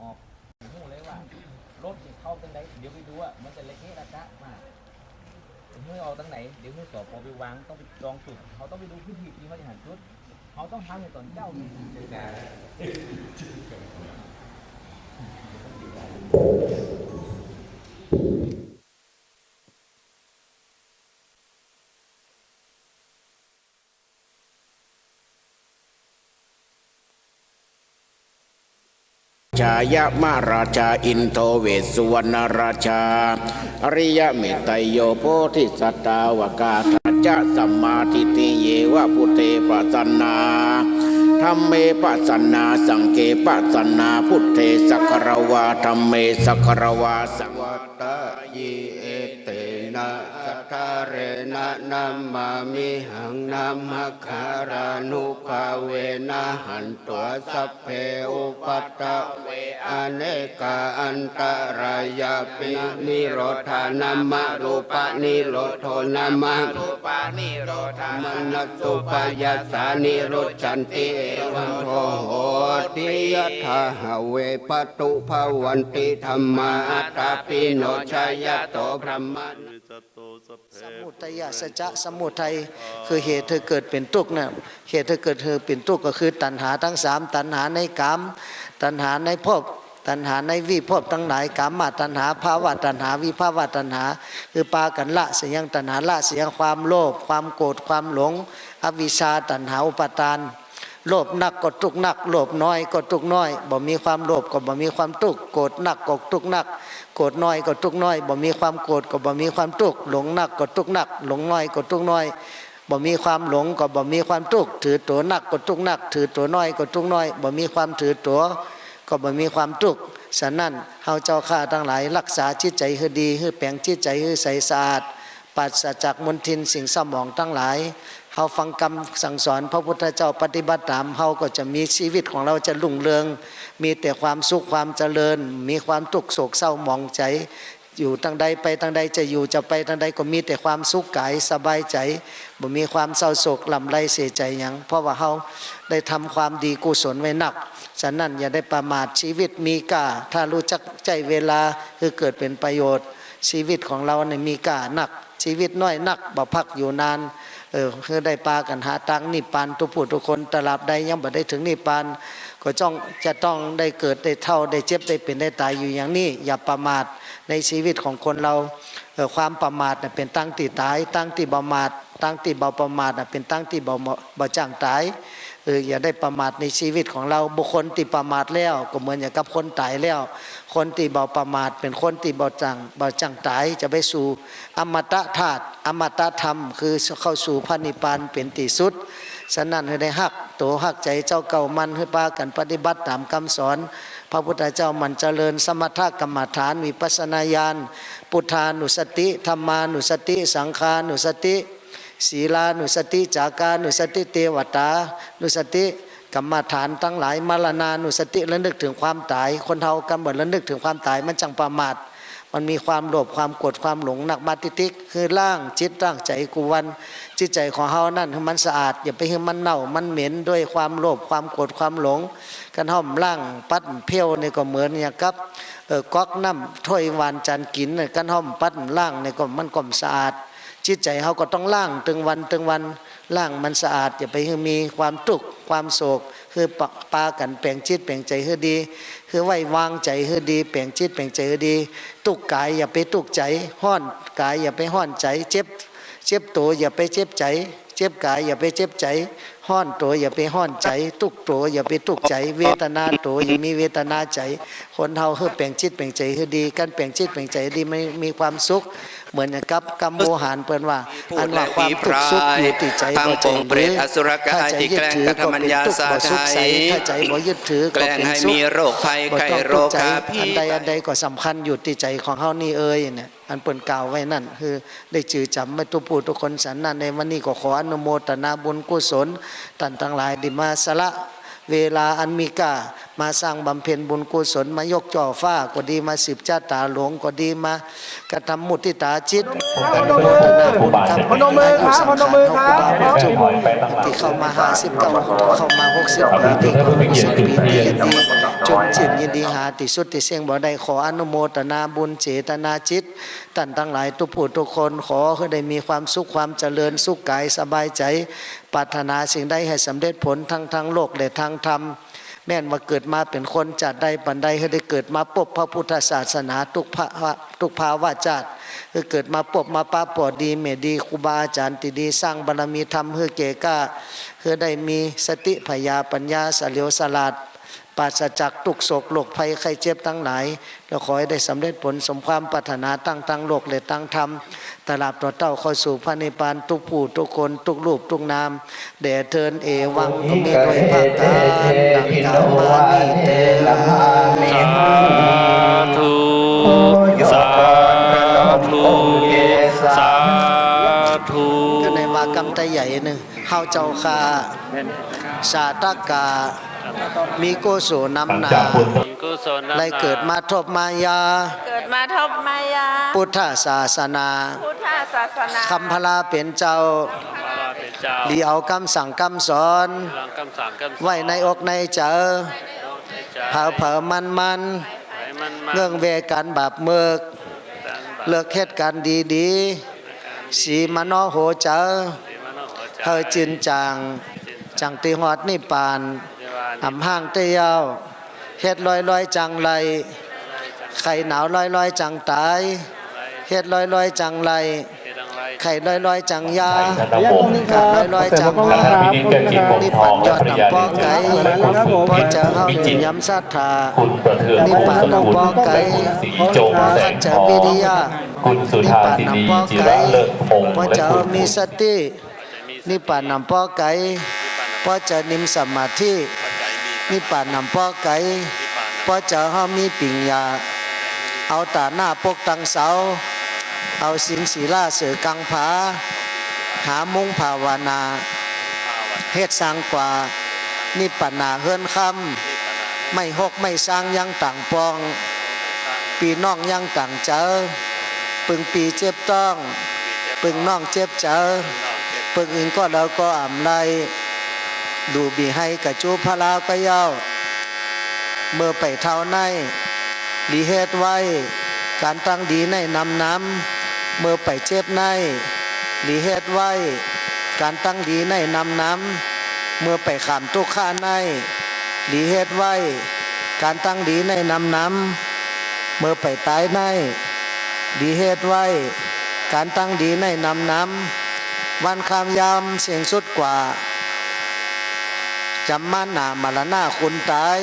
ออกหูเลยว่ารถที่เข้าตั้งไหนเดี๋ยวไปดูอะมันจะเละเทะระกะมากเมื่อเอาตั้งไหนเดี๋ยวเมื่อสอบพอไปวางต้องไปจองจุด เขาต้องไปดูพื้นที่ที่เขาจะหันจุด เขาต้องทำในตอนเจ้านี่เจ ชายะมาราชาอินโทเวสสุวรรณราชา อริยเมตยโยโพธิสัตาวกาทัจจะสัมมาทิติเยวะพุเทปัสสนาธรรมเมปัสสนาสังเกปัสสนาพุทเทสักรวาธรรมเมสักรวาสังวัตายิเต สัทธาเรนะนัมมามิหังนัมมคารานุภาเวนะหันตัวสัพเพอุปัตตะเวอเนกาอันตรายาปินิโรธานามารูปะนิโรโทนามารูปะนิโรธามนัสสุปยัสสานิโรจันติเอวังโทโหติยะทาหเวปตุภวันติธรรมาอัตาปิโนชายโตพระมัน สมุทัยสัจจะสมุทัยคือเหตุเธอเกิดเป็นทุกข์นะเหตุเธอเกิดเธอเป็นทุกข์ก็คือตัณหาทั้งสามตัณหาในกาม ตัณหาในภพตัณหาในวิภพทั้งหลายกามมาตัณหาภาวะตัณหาวิภาวะตัณหา คือปากันละเสียงตัณหาละเสียงความโลภความโกรธความหลง อวิชชาตัณหาอุปาทาน โลภหนักก็ทุกข์หนักโลภน้อยก็ทุกข์น้อยบ่มีความโลภก็บ่มีความทุกข์โกรธหนักก็ทุกข์หนักโกรธน้อยก็ทุกข์น้อยบ่มีความโกรธก็บ่มีความทุกข์หลงหนักก็ทุกข์หนักหลงน้อยก็ทุกข์น้อยบ่มีความหลงก็บ่มีความทุกข์ถือตัวหนักก็ทุกข์หนัก ถือตัวน้อยก็ทุกข์น้อยบ่มีความถือตัวก็บ่มีความทุกข์ฉะนั้นเฮาเจ้าข้าทั้งหลาย รักษาจิตใจให้ดีให้แปลงจิตใจให้ใสสะอาดปราศจากมลทินสิ่งสมองทั้งหลาย เฮาฟังคำสั่งสอนพระพุทธเจ้าปฏิบัติตามเฮาก็จะมีชีวิตของเราจะรุ่งเรือง มีแต่ความสุขความเจริญ มีความทุกข์โศกเศร้าหมองใจ อยู่ทางใดไปทางใดจะอยู่จะไปทางใดก็มีแต่ความสุขกายสบายใจบ่มีความเศร้าโศกลำไรเสียใจยังเพราะว่าเฮาได้ทำความดีกุศลไว้หนักฉะนั้นอย่าได้ประมาทชีวิตมีค่าถ้ารู้จักใจเวลาคือเกิดเป็นประโยชน์ ชีวิตของเราเนี่ยมีค่าหนัก ชีวิตน้อยนักบ่พักอยู่นาน เออคือได้ปากันหาตังนี่ปานทุกผู้ทุกคนตลาบใดยังบ่ได้ถึงนี่ปานก็จ้องจะต้องได้เกิดได้เท่าได้เจ็บได้เป็นได้ตายอยู่อย่างนี้ อย่าประมาทในชีวิตของคนเราเออความประมาทนะเป็นตั้งตีตาย ตั้งตีบ่มาทตั้งที่บ่ประมาทนะเป็นตั้งที่บ่เหมาบ่จ้างตาย เอออย่าได้ประมาทในชีวิตของเราบุคคลที่ประมาทแล้ว ก็เหมือนอย่างกับคนตายแล้ว คนที่บ่ประมาทเป็นคนที่บ่จังบ่จังตายจะไปสู่อมตะธาตุอมตะธรรม คือเข้าสู่พระนิพพานเป็นที่สุดฉะนั้นให้ได้หักตัวหักใจเจ้าเก่ามันให้ปากันปฏิบัติตามคำสอน พระพุทธเจ้ามันเจริญสมถกรรมฐานวิปัสนาญาณพุทานุสติธรรมานุสติ สังฆานุสติ ศีลานุสติจากานุสติเทวตา นุสติกรรมฐานทั้งหลายมรณานุสติระลึกถึงความตาย คนเฮากำหนดระลึกถึงความตายมันจังประมาทมันมีความโลภความโกรธความหลงหนักมาติติกคือร่างจิตร่างใจกูวัน จิตใจของเฮานั่นให้มันสะอาด อย่าไปให้มันเน่ามันเหม็นด้วยความโลภความโกรธความหลง กันห้อมร่างปัดเพี้ยวนี่ก็เหมือนอย่างกับก๊อกน้ำถ้วยวานจานกินน่ะกันห้อมปัดร่างนี่ก็มันก็สะอาด จิตใจเขาก็ต้องล่างตึงวันตึงวันล่างมันสะอาดอย่าไปมีความทุกข์ความโศก คือปะปากันแปลงจิตแปลงใจให้ดี คือไว้วางใจให้ดี แปลงจิตแปลงใจให้ดี ตุกกายอย่าไปตุกใจห้อนกายอย่าไปห้อนใจ เจ็บ เจ็บตัวอย่าไปเจ็บใจ เจ็บกายอย่าไปเจ็บใจ ห้อนตัวอย่าไปห้อนใจตุกตัวอย่าไปตุกใจ เวทนาตัวอย่ามีเวทนาใจ คนเฮาเฮือแปลงจิตแปลงใจให้ดีการแปลงจิตแปลงใจให้ดีไม่มีความสุข เหมือนอย่างกับกัมโมหารเปิ้นว่าอันว่าความทุกข์สุขอยู่ที่ใจทั้งบ่ใจปงเปรตอสุรกายที่แกล้งกระทำมัญญาสาไทยถ้าใจบ่ยึดถือแกล้งให้มีโรคภัยบ่ไข้ต้องโรทุกคข์ใจกาพิอันษใดอันใดก็สำคัญอยู่ที่ใจของเฮานี่เอ่ยเนี่ยอันเปิ้นกล่าวไว้นั่นคือได้จือจำไม่ทุกผู้ทุกคนสันนั่นในวันนี้ก็ขออนุโมทนาบุญกุศลท่านทั้งหลายไดิมาสละเวลาอันมีค่า มาสร้างบำเพ็ญบุญกุศลมายกจ่อฟ้าก็ดีมาสิบจ้าตาหลวงก็ดีมากระทำมุติตาจิตอนุโมทนาบุญกับพนมมือครับพนมมือครับจุดที่เข้ามาห้าสิบเก้าเข้ามาหกสิบปีที่เข้ามาสิบปีที่ยินดีจนจิตยินดีหาที่สุดที่เสียงบ่ได้ขออนุโมทนาบุญเจตนาจิตท่านทั้งหลายทุกผู้ทุกคนขอให้ได้มีความสุขความเจริญสุขกายสบายใจปรารถนาสิ่งใดให้สำเร็จผลทั้งทางโลกและทางธรรม แม่นว่าเกิดมาเป็นคนจัดได้บันไดให้ได้เกิดมาปบพระพุทธศาสนาทุกภาวะทุกภาวะจัดคือเกิดมาปบมาป้าปอดดีเมดีครูบาอาจารย์ติดีสร้างบารมีธรรมเพื่อเกก้าเพื่อได้มีสติพยาปัญญาสเลียวสลาด ปราศจากทุกโศกโรคภัยไข้เจ็บทั้งหลายแล้วขอให้ได้สำเร็จผลสมความปรารถนาตั้งตั้งโลกและตั้งธรรมตลาดต่อเต้าเข้าสู่พระนิพพาน ทุกผู้ทุกคน ทุกรูปทุกนามแด่เทินเอวังก็มีด้วยภาคการดังกล่าวมานี้เตลาสาธุสาธุสาธุก็ในวากรรมไตใหญ่หนึ่งเฮาเจ้าคาชาตกา มีโกโสนำนากุศลไล่เกิดมาทบมายา เกิดมาทบมายา พุทธศาสนา พุทธศาสนาคำพลาเป็นเจ้ามาลาเป็นเจ้าดีเอาคำสั่งคำสอนหลังคำสั่งคำสอน ไว้ในอกในใจน้องในใจเผาเผามันมันให้มันมาเรื่องเวกันบาปเมือกดันบาปเลิกเหตุการณ์ดีดีๆสีมโนโหเจอสีมันเอาหัวใจเฮอจินจางจังติฮอดนิพพานเทวานิ อำห้างเตยาวเฮ็ดลอยลอยจังไรไข่หนาวลอยลอยจังตายไรเฮ็ดลอยลอยจังไรเทดังไรไข่ลอยลอยจังยาระยะตรงนี้คการัรบลอยลอยจังขอบลาคุณครับนี่ปัญญอดนำป้อไก่ครับผมพอเจอเฮามีย้ำศรัทธาคุณประเทืองนี่ปานนำป้อไก่สีจงแสขังดเจทอองวิริยะคุณสุนี่ธาปานสินีนำป้อจิไก่ระเลิศพงศ์พอและเจอคุณมีสตินี่ปานนำป้อไก่พอเจอนิมสมาธิปัจจัย มีนี่านนำป้อไก่ที่ปานพอเจอเฮามีปิญญาเอาตาหน้าปกตังเสา เอาสินศีลาเสือกังผา หามุงภาวนาเฮ็ดสร้างกว่านี่ปัญนาเฮือนคำไม่หกไม่สร้างยังต่างปอง ปีน้องยังต่างเจอปึงปีเจ็บต้อง ปึงน้องเจ็บเจอปึงอื่นก็เราก็อ่ำไร ดูบีให้กะจูพลาวก็เย้าเมื่อไปเท่าในหลีเฮ็ดไว้ การตั้งดีในนำน้ำเมื่อไปเจ็บในหลีเฮ็ดไว้ การตั้งดีในนำน้ำเมื่อไปขามทุกข้าในหลีเฮ็ดไว้ การตั้งดีในนำน้ำเมื่อไปตายในหลีเฮ็ดไว้ การตั้งดีในนำน้ำวันคามยามเสียงสุดกว่า จำมันหนามรณาคุณตาย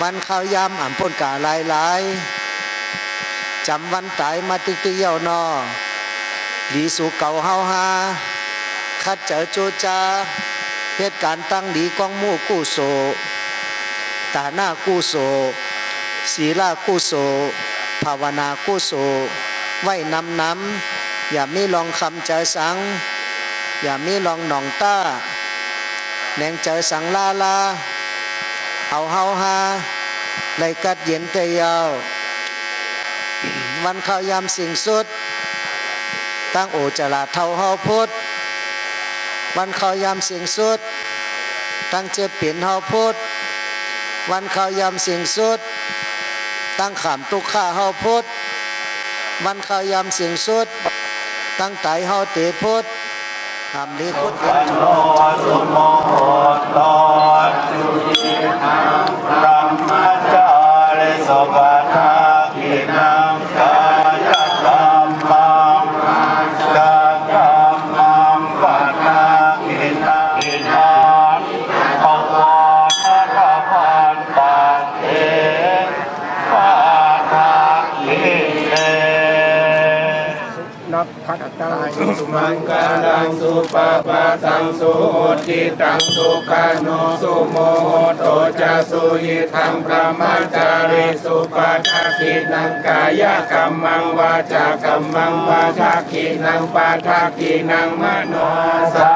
วันข้าวยามอ่ำพ้นกาลายลายจำวันตายมาติกติเยาวนอหลีสู่เก่าเฮาหาคัดเจอโจจาเหตุการณ์ตั้งดีกองมู่กู้โซตาหน้ากู้โซศีลากู้โซภาวนากู้โซไหว้นำน้ำอย่ามีลองคำเจอสัง อย่ามีลองหนองต้า แหนงเจอสังลาลา เอาเฮาฮาไลกัดเย็นเตยาว วันข้ายามสิ่งสุด ตั้งโอจลาเท่าเฮาพุทธวันข้ายามสิ่งสุด ตั้งเจ็บเปลี่ยนเฮาพุทธวันข้ายามสิ่งสุด ตั้งขามตุกข้าเฮาพุทธวันข้ายามสิ่งสุด ตั้งไตเฮาเตพุทธ หามลีคุดเย็นจุจ นับพัฒนาสุมังกาลังสุปปะสังสุโหติตังสุขานุสุโมโหโตจะสุยิทังพระมัจาริสุปาทาคินังกายกรรมังวาจากรรมังวาทาคินังปาทาคินังมโนสั